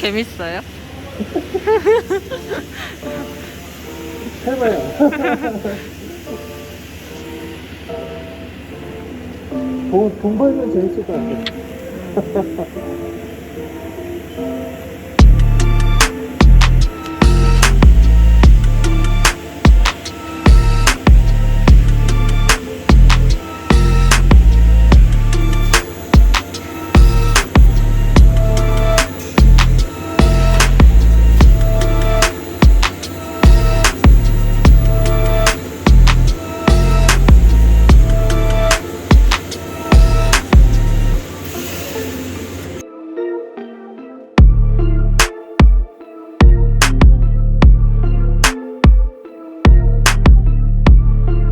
재밌어요? 해봐요. 돈, 돈 벌면 재밌을 것 같아.